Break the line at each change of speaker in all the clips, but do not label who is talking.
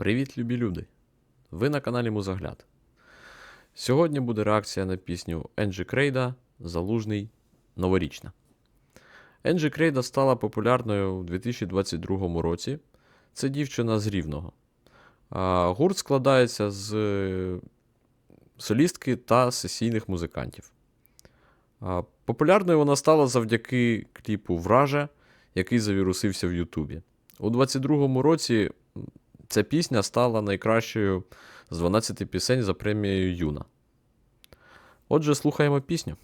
Привіт, любі люди! Ви на каналі Музогляд. Сьогодні буде реакція на пісню Енджі Крейда Залужний Новорічна. Енджі Крейда стала популярною у 2022 році. Це дівчина з Рівного. Гурт складається з е, солістки та сесійних музикантів. Популярною вона стала завдяки кліпу Враже, який завірусився в Ютубі. У 2022 році Ця пісня стала найкращою з 12 пісень за премією Юна. Отже, слухаємо пісню.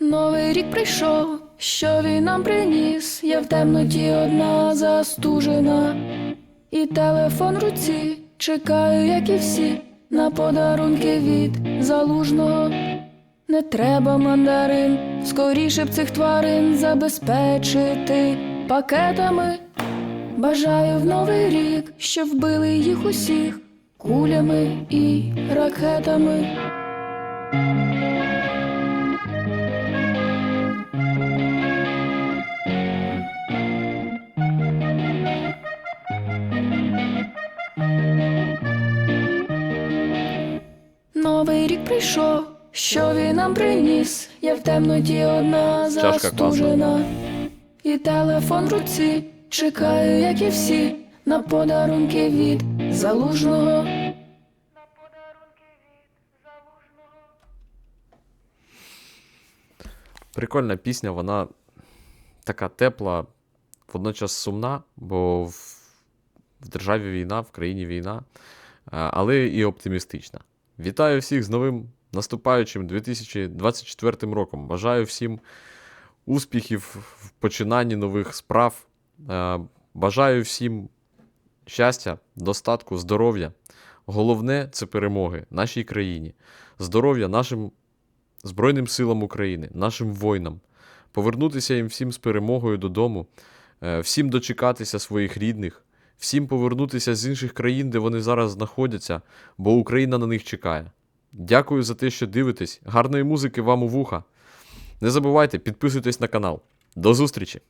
Новий рік прийшов, що він нам приніс, я в темноті одна застужена, і телефон в руці, чекаю, як і всі, на подарунки від залужного. Не треба мандарин, скоріше б цих тварин забезпечити пакетами. Бажаю в новий рік, щоб вбили їх усіх кулями і ракетами. Новий рік прийшов, що він нам приніс, я в темноті одна застужена. І телефон в руці, чекаю, як і всі, на подарунки від залужного.
Прикольна пісня, вона така тепла, водночас сумна, бо в, в державі війна, в країні війна, але і оптимістична. Вітаю всіх з новим наступаючим 2024 роком. Бажаю всім успіхів в починанні нових справ. Е, Бажаю всім щастя, достатку, здоров'я. Головне це перемоги нашій країні, здоров'я нашим Збройним силам України, нашим воїнам, повернутися їм всім з перемогою додому, е, всім дочекатися своїх рідних, всім повернутися з інших країн, де вони зараз знаходяться, бо Україна на них чекає. Дякую за те, що дивитесь. Гарної музики вам у вуха. Не забувайте, підписуйтесь на канал. До зустрічі!